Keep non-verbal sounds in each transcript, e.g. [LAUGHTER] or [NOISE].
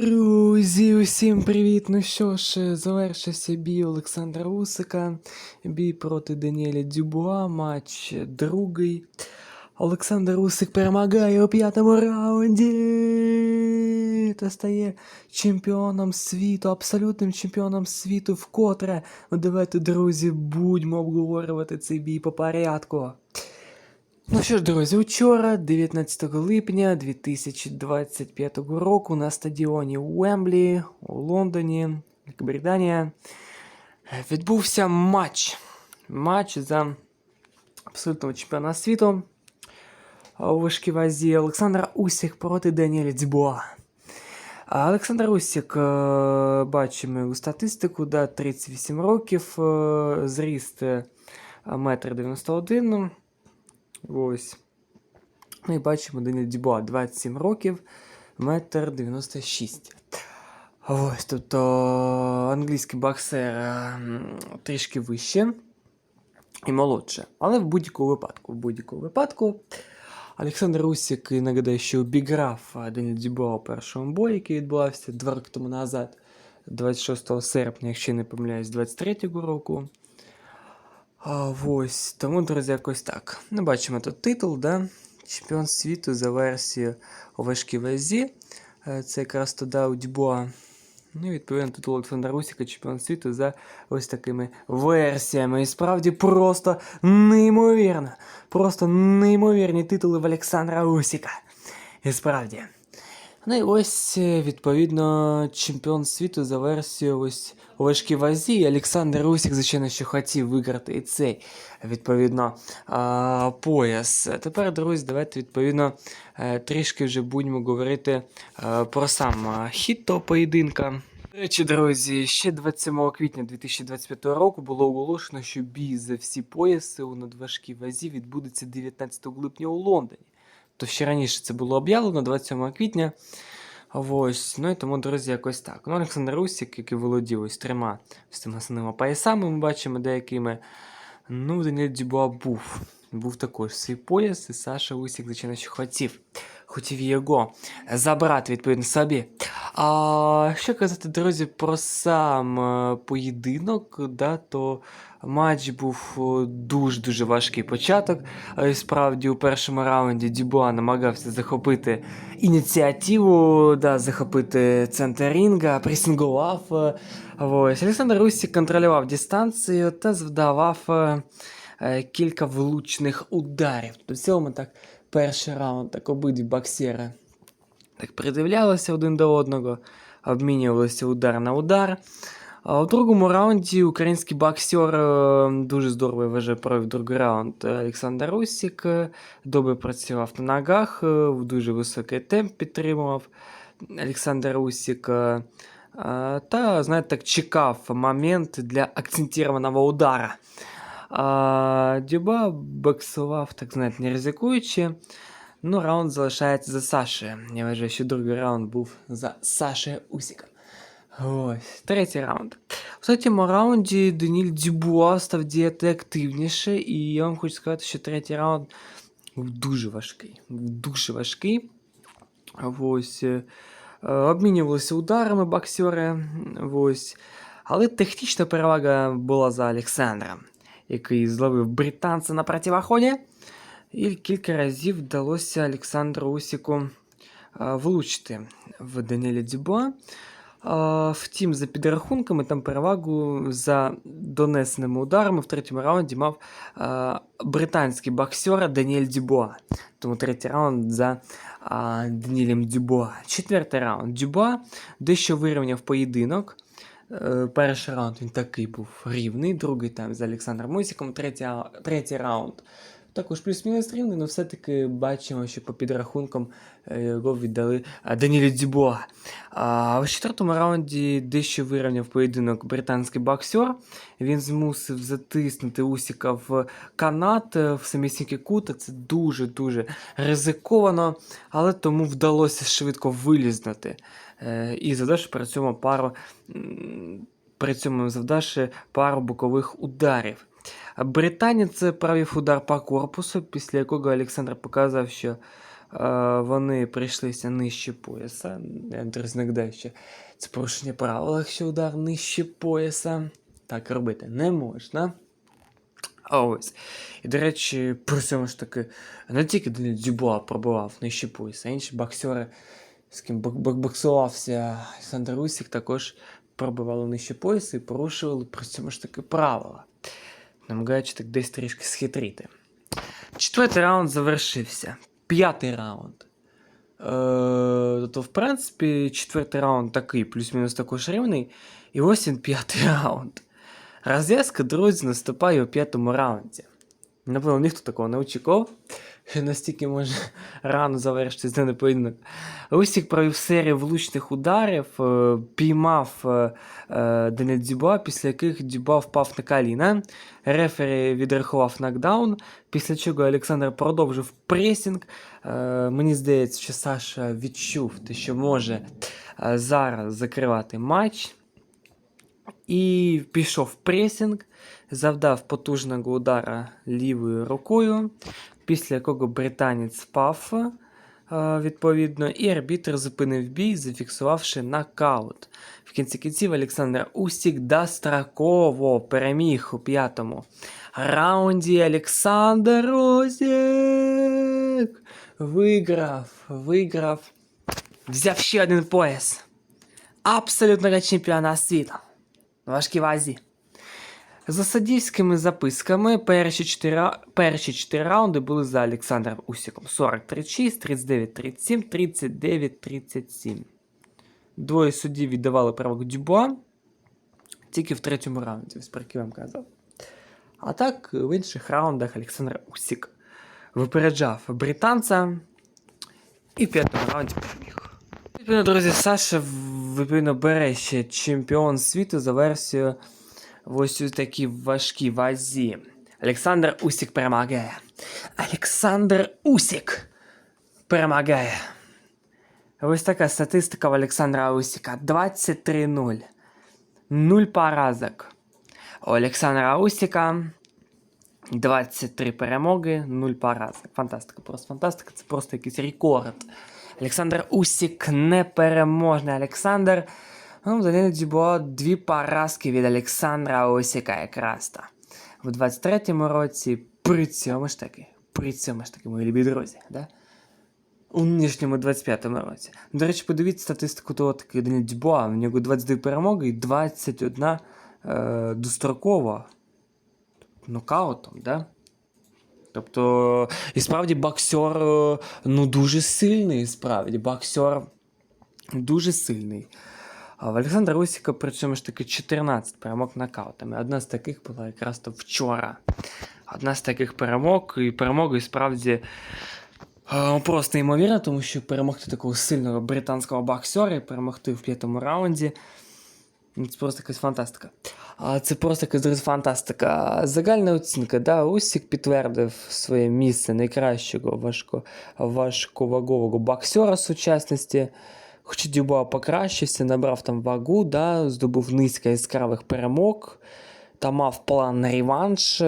Друзі, усім привіт! Ну що ж, завершився бій Олександра Усика. Бій проти Даніеля Дюбуа, матч другий. Олександр Усик перемагає у п'ятому раунді та стає чемпіоном світу, абсолютним чемпіоном світу вкотре. Ну давайте, друзі, будьмо обговорювати цей бій по порядку. Ну що ж, друзі, учора, 19 липня 2025 року, на стадіоні Уемблі у Лондоні, Великобританія, відбувся матч. Матч за абсолютного чемпіона світу у важкій вазі Олександра Усік проти Даніеля Дзюбуа. А Олександр Усік, е, бачимо статистику, да, 38 років, е, зріст е, 1,91 м. Ось. І бачимо Даніль Дюбуа 27 років, метр 96. Ось, тобто англійський боксер ем, трішки вище і молодше. Але в будь-якому випадку, в будь-якому випадку, Олександр Усік нагадаю, що обіграв е, Даніль Дюбуа у першому бої, який відбувався два роки тому назад, 26 серпня, якщо не помиляюсь, 23-го року. А, ось, тому, друзі, якось так. Ну, бачимо тут титул, да? Чемпіон світу за версією у важкій вазі. Е, Це якраз туди у Дюбуа. Ну, і відповідно титул Олександра Русіка, чемпіон світу за ось такими версіями. І справді просто неймовірно. Просто неймовірні титули в Олександра Русіка. І справді. Ну і ось, е, відповідно, чемпіон світу за версією ось у важкій вазі. Олександр Русік, звичайно, що хотів виграти і цей, відповідно, пояс. Тепер, друзі, давайте, відповідно, е, трішки вже будемо говорити е, про сам хід того поєдинка. До речі, друзі, ще 27 квітня 2025 року було оголошено, що бій за всі пояси у надважкій вазі відбудеться 19 липня у Лондоні. То ще раніше це було об'явлено 27 квітня. Ось, ну і тому, друзі, якось так. Ну, Олександр Русік, який володів ось трьома з тими основними поясами, ми бачимо деякими. Ну, Даніель Дюбуа був. Був також свій пояс, і Саша Усік, звичайно, що хотів. Хотів його забрати, відповідно, собі. А що казати, друзі, про сам е, поєдинок, да, то матч був дуже-дуже важкий початок. Е, Справді, у першому раунді Дюбуа намагався захопити ініціативу, да, захопити центр рінга, пресингував. е, Ось. Олександр Русік контролював дистанцію та завдавав кілька влучних ударів. Тобто в цілому так перший раунд, так обидві боксери так придивлялися один до одного, обмінювалися удар на удар. А у другому раунді український боксер е, дуже здорово вважаю, провів другий раунд. Олександр Русік добре працював на ногах, е, в дуже високий темп підтримував Олександр Русік. е, Та, знаєте, так чекав момент для акцентованого удара. А Дюба боксував, так знаєте, не ризикуючи. Ну, раунд залишається за Сашею. Я вважаю, що другий раунд був за Сашею Усіком. Ось, третій раунд. В третьому раунді Даніль Дюбуа став діяти активніше, і я вам хочу сказати, що третій раунд був дуже важкий. Був дуже важкий. Ось. е, е, Обмінювалися ударами боксери. Ось. Але технічна перевага була за Олександром, який зловив британця на противоході. І кілька разів вдалося Олександру Усіку влучити в Даніеля Дюбуа. Втім, за підрахунками, там перевагу за донесеними ударами в третьому раунді мав британський боксер Даніель Дюбуа. Тому третій раунд за Даніелем Дюбуа. Четвертий раунд Дюбуа дещо вирівняв поєдинок. Е, Перший раунд він такий був рівний, другий там за Олександром Усіком, третій, третій раунд також плюс-мінус рівний, але все-таки бачимо, що по підрахункам е, його віддали е, Данілі Дюбуа. А в четвертому раунді дещо вирівняв поєдинок британський боксер. Він змусив затиснути Усіка в канат е, в самісінький кут. Це дуже-дуже ризиковано, але тому вдалося швидко вилізнути. І завдавши при цьому пару. При цьому завдавши пару бокових ударів. Британець провів удар по корпусу, після якого Олександр показав, що е, вони прийшлися нижче пояса. Я друзі, нагадаю, що це порушення правил, якщо удар нижче пояса. Так робити не можна. А ось. І, до речі, при цьому ж таки, не тільки Дюбуа пробував нижче пояса, а інші боксери, з ким бок- бок- боксувався Олександр Усік, також пробивали нижче пояса і порушували при цьому ж таки правила. Намагаючи так десь трішки схитрити. Четвертий раунд завершився. П'ятий раунд. Е, то, в принципі, четвертий раунд такий, плюс-мінус також рівний. І ось він п'ятий раунд. Розв'язка, друзі, наступає у п'ятому раунді. Напевно, ніхто такого не очікував, [LAUGHS] настільки може рано завершитись даний поєдинок. Усік провів серію влучних ударів, е, піймав е, е, Даниль Дюба, після яких Дюба впав на коліна. Рефері відрахував нокдаун, після чого Олександр продовжив пресінг. Мені здається, що Саша відчув що може зараз закривати матч. І пішов в пресінг, завдав потужного удара лівою рукою, після якого британець впав е, відповідно, і арбітр зупинив бій, зафіксувавши нокаут. В кінці кінців Олександр Усік достроково переміг у п'ятому раунді. Олександр Усік виграв, виграв, взяв ще один пояс. Абсолютного чемпіона світу. На важкій вазі. За садівськими записками перші 4, перші 4 раунди були за Олександром Усіком. 40-36, 39-37, 39-37. Двоє суддів віддавали право Дюбуа тільки в третьому раунді, ось про вам казав. А так, в інших раундах Олександр Усік випереджав британця і в п'ятому раунді переміг. Друзі, Саша відповідно бере ще чемпіон світу за версією в ось у такій важкій вазі. Олександр Усік перемагає. Олександр Усік перемагає. Ось така статистика в Олександра Усіка. 23-0. Нуль поразок. У Олександра Усіка 23 перемоги, 0 поразок. Фантастика, просто фантастика. Це просто якийсь рекорд. Олександр Усік непереможний. Олександр. Ну, Данило Дюбуа дві поразки від Олександра Усіка якраз то. В 23-му році при цьому ж таки, при цьому ж таки, мої любі друзі, да? у нинішньому 25-му році. До речі, подивіться статистику того таки Данило Дюбуа. В нього 22 перемоги і 21 е, дострокова нокаутом, да? Тобто, і справді боксер е, ну, дуже сильний, справді, боксер дуже сильний. В Олександра Усіка, причому ж таки 14 перемог нокаутами. Одна з таких була якраз то вчора. Одна з таких перемог, і перемоги справді е, просто неймовірно, тому що перемогти такого сильного британського боксера і перемогти в п'ятому раунді. Ну, Це просто якась фантастика. А це просто якась фантастика. Загальна оцінка, да, Усік підтвердив своє місце найкращого важко, важковагового боксера сучасності. Хоча Дюба покращився, набрав там вагу, да, здобув низка яскравих перемог та мав план на реванш.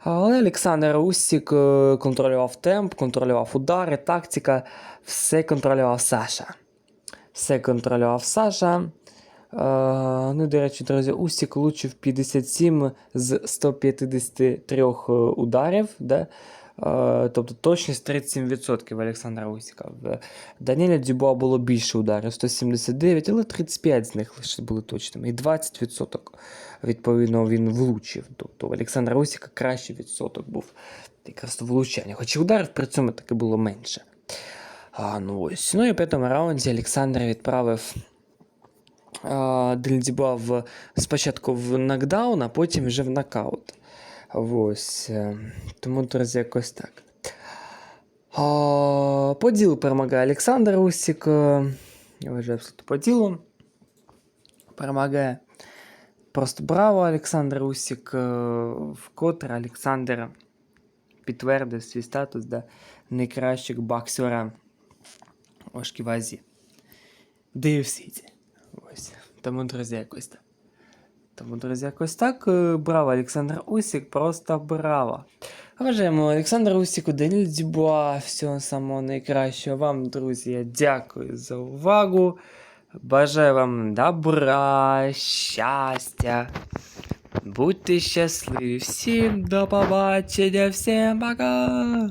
Але Олександр Усік е, контролював темп, контролював удари, тактика, все контролював Саша. Все контролював Саша. Е, ну, до речі, друзі, Усік влучив 57 з 153 ударів. Да? Е, тобто точність 37% в Олександра Усіка. В Даніеля Дюбуа було більше ударів 179, але 35 з них лише були точними. І 20% відповідно він влучив. Тобто у Олександра Усіка кращий відсоток був якраз влучання. Хоча ударів при цьому таки було менше. А, ну ось. Ну і в п'ятому раунді Олександр відправив а, в спочатку в нокдаун, а потім вже в нокаут. Ось. е, Тому, друзі, якось так. По ділу перемагає Олександр Усік. е, Я вважаю абсолютно по ділу. Перемагає. Просто браво, Олександр Усік. Вкотре Олександр підтвердив свій статус да, найкращого боксера важкій вазі. Де в. Ось. Тому, друзі, якось так. Тому, друзі, якось так. Е, Браво, Олександр Усік, просто браво. Бажаємо Олександра Усіку, Даніль Дюбуа, всього самого найкращого вам, друзі. Я дякую за увагу. Бажаю вам добра, щастя. Будьте щасливі. Всім до побачення, всім пока!